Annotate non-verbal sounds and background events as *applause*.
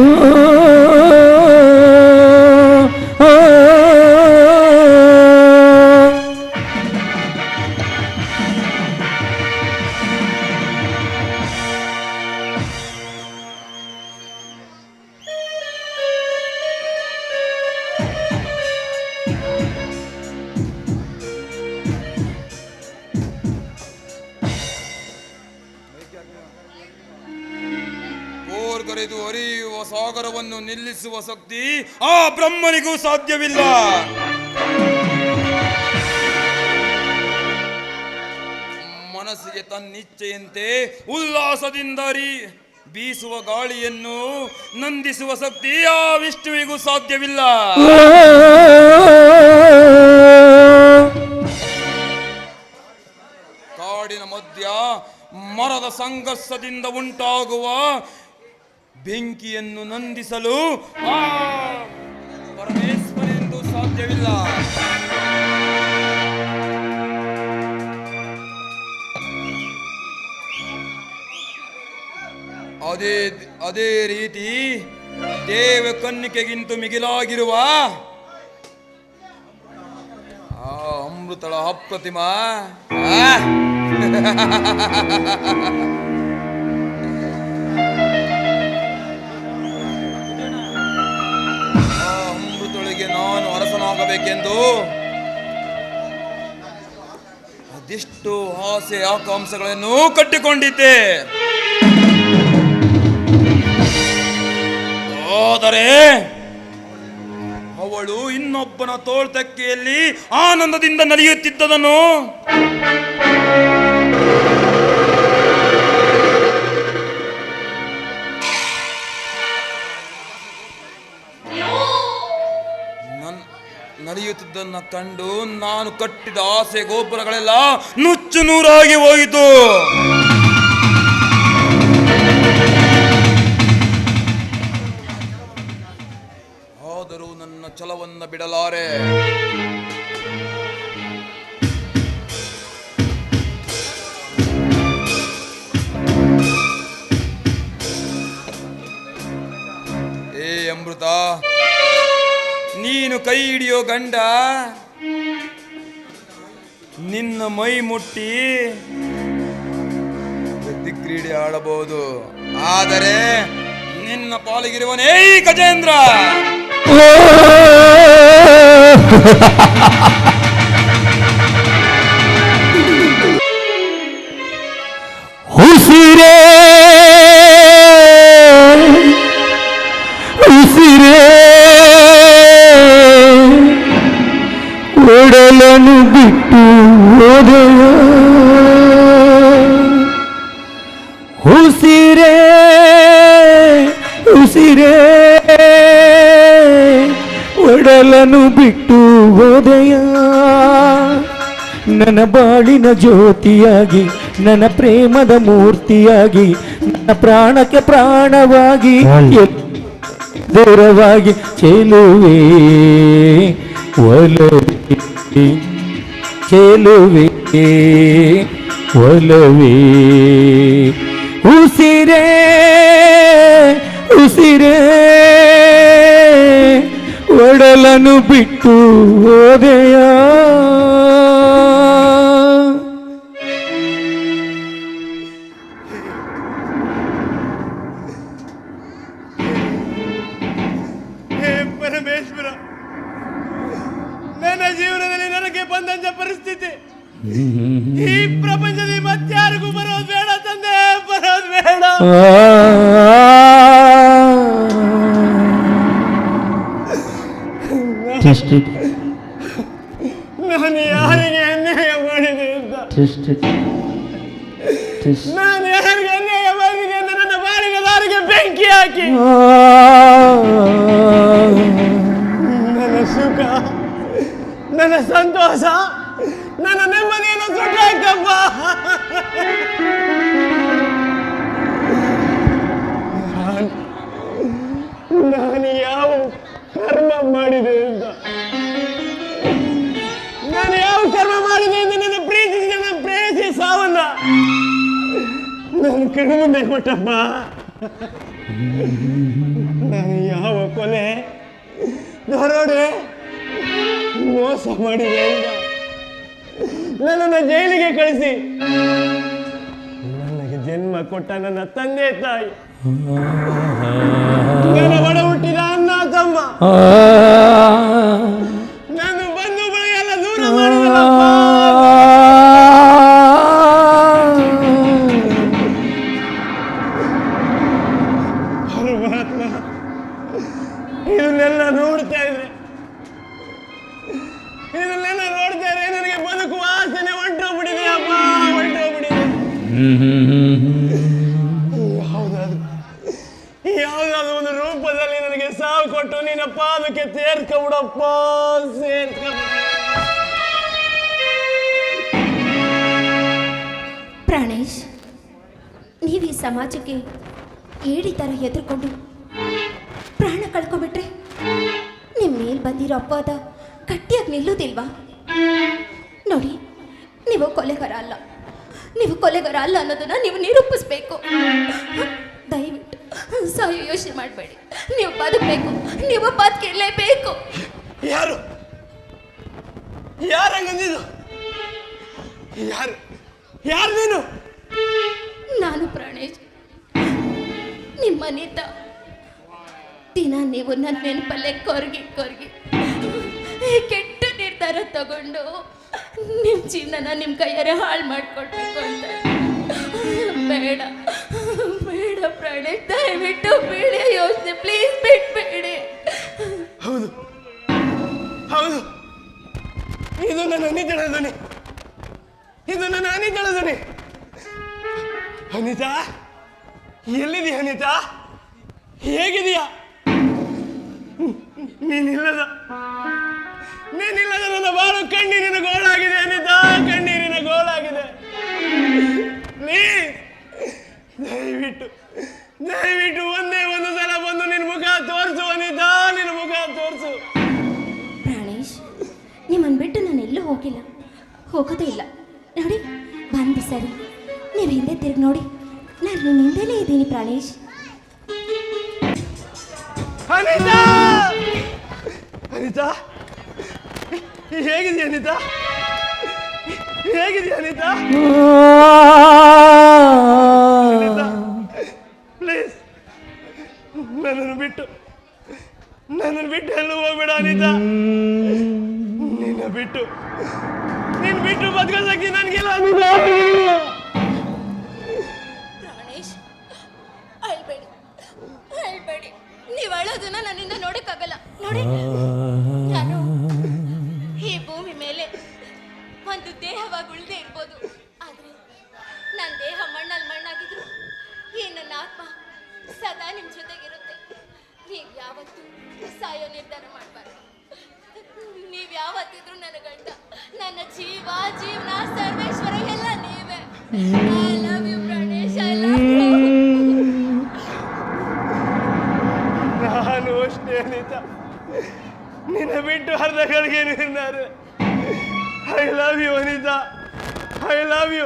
Oh. ಓರ್ಗರೆದು ಹರಿಯುವ ಸಾಗರವನ್ನು ನಿಲ್ಲಿಸುವ ಶಕ್ತಿ ಆ ಬ್ರಹ್ಮನಿಗೂ ಸಾಧ್ಯವಿಲ್ಲ. ಮನಸ್ಸಿಗೆ ತನ್ನಿಚ್ಛೆಯಂತೆ ಉಲ್ಲಾಸದಿಂದ ಹರಿ, ಬೀಸುವ ಗಾಳಿಯನ್ನು ನಂದಿಸುವ ಶಕ್ತಿ ಆ ವಿಷ್ಣುವಿಗೂ ಸಾಧ್ಯವಿಲ್ಲ. ಕಾಡಿನ ಮಧ್ಯ ಮರದ ಸಂಘರ್ಷದಿಂದ ಉಂಟಾಗುವ ಬೆಂಕಿಯನ್ನು ನಂದಿಸಲು ಪರಮೇಶ್ವರೆಂದು ಸಾಧ್ಯವಿಲ್ಲ. ಅದೇ ಅದೇ ರೀತಿ ದೇವ ಕನ್ನಿಕೆಗಿಂತ ಮಿಗಿಲಾಗಿರುವ ಆ ಅಮೃತಳ ಅಪ್ರತಿಮ *laughs* ಅರಸನಾಗಬೇಕೆಂದು ಅದೆಷ್ಟು ಆಸೆ ಆಕಾಂಕ್ಷೆಗಳನ್ನು ಕಟ್ಟಿಕೊಂಡಿದ್ದೆ. ಆದರೆ ಅವಳು ಇನ್ನೊಬ್ಬನ ತೋಳ್ತಕ್ಕೆಯಲ್ಲಿ ಆನಂದದಿಂದ ನಲಿಯುತ್ತಿದ್ದದನು ನಲಿಯುತ್ತಿದ್ದನ್ನ ಕಂಡು ನಾನು ಕಟ್ಟಿದ ಆಸೆ ಗೋಪುರಗಳೆಲ್ಲ ನುಚ್ಚು ನೂರಾಗಿ ಹೋಯಿತು. ಆದರೂ ನನ್ನ ಛಲವನ್ನು ಬಿಡಲಾರೆ. ಕೈ ಹಿಡಿಯೋ ಗಂಡ ನಿನ್ನ ಮೈ ಮುಟ್ಟಿ ಕ್ರೀಡೆ ಆಡಬಹುದು. ಆದರೆ ನಿನ್ನ ಪಾಲಿಗಿರುವನೇ ಗಜೇಂದ್ರ. ಹುಸಿರೇ ಉಸಿರೇ ಒಡಲನು ಬಿಟ್ಟು ಹೋದೆಯ? ನನ್ನ ಬಾಳಿನ ಜ್ಯೋತಿಯಾಗಿ ನನ್ನ ಪ್ರೇಮದ ಮೂರ್ತಿಯಾಗಿ ನನ್ನ ಪ್ರಾಣಕ್ಕೆ ಪ್ರಾಣವಾಗಿ ದೂರವಾಗಿ ಚೆಲುವೆ ಒಲವೇ. ಚೆಲುವೆ ಒಲವೇ. ಉಸಿರೇ. ಉಸಿರೇ ಒಡಲನು ಬಿಟ್ಟು ಹೋದೆಯ. ಹೇ ಪರಮೇಶ್ವರ ನನ್ನ ಜೀವನದಲ್ಲಿ ನನಗೆ ಬಂದಂತ ಪರಿಸ್ಥಿತಿ. ಈ ಪ್ರಪಂಚದಲ್ಲಿ ಮತ್ತಾರಿಗೂ ಬರೋದು ಬೇಡ ತಂದೆ ಬರೋದು ಬೇಡ. ನಾನು ಯಾರಿಗೆ ಅನ್ಯಾಯ ಮಾಡಿದೆ ಅಂತ ನಾನು ಯಾರಿಗೆ ಅನ್ಯಾಯ ಮಾಡಿದೆ ಅಂತ ನನ್ನ ಬಾಳಿಗೆ ದಾರಿಗೆ ಬೆಂಕಿ ಹಾಕಿ ನನ್ನ ಸುಖ ನನ್ನ ಸಂತೋಷ ನನ್ನ ನೆಮ್ಮದಿಯನ್ನು ಸುಖ ನಾನು- ಸಾವನ್ನ ನಾನು ಯಾವ ಕೊಲೆ ದರೋಡೆ ಮೋಸ ಮಾಡಿದೆ ನನ್ನನ್ನು ಜೈಲಿಗೆ ಕಳಿಸಿ. ನನಗೆ ಜನ್ಮ ಕೊಟ್ಟ ನನ್ನ ತಂದೆ ತಾಯಿ. ನನ್ನ ಒಡ ಹುಟ್ಟಿದ ಅಣ್ಣ ತಮ್ಮ. ಇದನ್ನೆಲ್ಲ ನೋಡ್ತಾ ಇದ್ರೆ, ಇದನ್ನೆಲ್ಲ ನೋಡ್ತಾ ಇದ್ರೆ ನನಗೆ ಬದುಕು ಆಸನೆ ಹೊಂಟೋಗ್ಬಿಟ್ಟಿದೆ, ಅಪ್ಪ, ಹೊಂಟೋಗ್ಬಿಟ್ಟಿದೆ. ಯಾವುದಾದ್ರು ಒಂದು ರೂಪದಲ್ಲಿ ನನಗೆ ಸಾವು ಕೊಟ್ಟು ನಿನ್ನ ಪಾದಕ್ಕೆ ಸೇರ್ಕೊಬಿಡಪ್ಪ ಸೇರ್ಕೊಬಿಡ ಪ್ರಾಣೇಶ್, ನೀವು ಈ ಸಮಾಜಕ್ಕೆ ಏಡಿ ಥರ ಎದುರ್ಕೊಂಡು ಪ್ರಾಣ ನಿಮ್ ಮೇಲ್ ಮೇಲೆ ಬಂದಿರೋ ಅಪವಾದ ಗಟ್ಟಿಯಾಗಿ ನಿಲ್ಲೋದಿಲ್ವಾ? ನೋಡಿ ನೀವು ಕೊಲೆಗಾರ ಅಲ್ಲ. ನೀವು ಕೊಲೆಗಾರ ಅಲ್ಲ ಅನ್ನೋದನ್ನ ನೀವು ನಿರೂಪಿಸ್ಬೇಕು. ದಯವಿಟ್ಟು ಸಾಯೋ ಯೋಚನೆ ಮಾಡಬೇಡಿ. ನೀವು ಬದುಕಬೇಕು. ನೀವು ಬದುಕಿರಲೇಬೇಕು. ಯಾರು? ಯಾರು ಹಂಗಂದಿದ್ದು ಯಾರು? ಯಾರು ನೀನು? ನಾನು ಪ್ರಾಣೇಶ್. ನಿಮ್ಮ ಅನಿತ ದಿನ ನೀವು ನನ್ನ ನೆನಪಲ್ಲೇ ಕೊರಗಿ ಕೊರಗಿ. ಕೆಟ್ಟ ನಿರ್ಧಾರ ತಗೊಂಡು ನಿಮ್ಮ ಜೀವನನ ನಿಮ್ಮ ಕೈಯಾರೆ ಹಾಳು ಮಾಡ್ಕೊಳ್ಬೇಕು ಅಂತ. ಬೇಡ ಬೇಡ ಪ್ರಾಣಿ, ದಯವಿಟ್ಟು ಬೇಡಿ ಯೋಚನೆ ಪ್ಲೀಸ್ ಬಿಟ್ಬೇಡಿ. ಹೌದು ಹೌದು. ಇದು ನನ್ನ ಅನಿತಳ ಧ್ವನಿ. ಇದು ನನ್ನ ಅನಿತಳ ಅನಿತಾ ಎಲ್ಲಿದೀಯ ಅನಿತಾ ಹೇಗಿದೀಯಾ ನೀನಿಲ್ಲದ. ನೀನಿಲ್ಲದ ನನ್ನ ಬಾಳು ಕಣ್ಣೀರಿನ ಗೋಳಾಗಿದೆ ಅನಿತಾ ಕಣ್ಣೀರಿನ ಗೋಳಾಗಿದೆ. ಪ್ಲೀಸ್ ದಯವಿಟ್ಟು ದಯವಿಟ್ಟು ಒಂದೇ ಒಂದು ಸಲ ಬಂದು ನಿನ್ನ ಮುಖ ತೋರಿಸು ಅನಿತಾ ನಿನ್ನ ಮುಖ ತೋರಿಸು. ಪ್ರಾಣೇಶ್ ನಿಮ್ಮನ್ನು ಬಿಟ್ಟು ನಾನು ಎಲ್ಲೂ ಹೋಗಿಲ್ಲ. ಹೋಗೋದೇ ಇಲ್ಲ. ನೋಡಿ ಬಂದು ಸರಿ. ನೀವು ಹಿಂದೆ ತಿರುಗಿ ನೋಡಿ. ನಾನು ನಿಮ್ಮ ಹಿಂದೆನೇ ಇದ್ದೀನಿ ಪ್ರಾಣೇಶ್. ಅನಿತಾ! ಅನಿತಾ? ಹೇಗಿದೆಯಾ ಅನಿತಾ? ಹೇಗಿದೆಯಾ ಅನಿತಾ? ಪ್ಲೀಸ್ ನನ್ನನ್ನು ಬಿಟ್ಟು ನನ್ನನ್ನು ಬಿಟ್ಟು ಎಲ್ಲೂ ಹೋಗ್ಬೇಡ ಅನಿತಾ. ನಿನ್ನ ಬಿಟ್ಟು ನಿನ್ನ ಬಿಟ್ಟು ಬದುಕೋ ನನಗೆಲ್ಲ ನನಗಿಲ್ಲ ಅನಿತಾ. ಅಳೋದನ್ನ ನನ್ನಿಂದ ನೋಡಕ್ಕಾಗಲ್ಲ. ನೋಡಿ ನಾನು ಈ ಭೂಮಿ ಮೇಲೆ ಒಂದು ದೇಹವಾಗಿ ಉಳಿದೆ ಇರ್ಬೋದು. ಆದ್ರೆ ನನ್ನ ದೇಹ ಮಣ್ಣಲ್ಲಿ ಮಣ್ಣಾಗಿದ್ರು ಈ ನನ್ನ ಆತ್ಮ ಸದಾ ನಿಮ್ಮ ಜೊತೆಗಿರುತ್ತೆ. ನೀವ್ ಯಾವತ್ತು ಸಾಯೋ ನಿರ್ಧಾರ ಮಾಡಬಾರ್ದು. ನೀವು ಯಾವತ್ತಿದ್ರು ನನ್ನ ಗಂಡ ನನ್ನ ಜೀವ ಜೀವನ ಸರ್ವೇಶ್ವರ ಎಲ್ಲ ನೀವೇ. ಬಿಟ್ಟು ಅರ್ಧ ಗಳಿಗೆ ನಿರ್ನಾರೆ I love you Anita I love you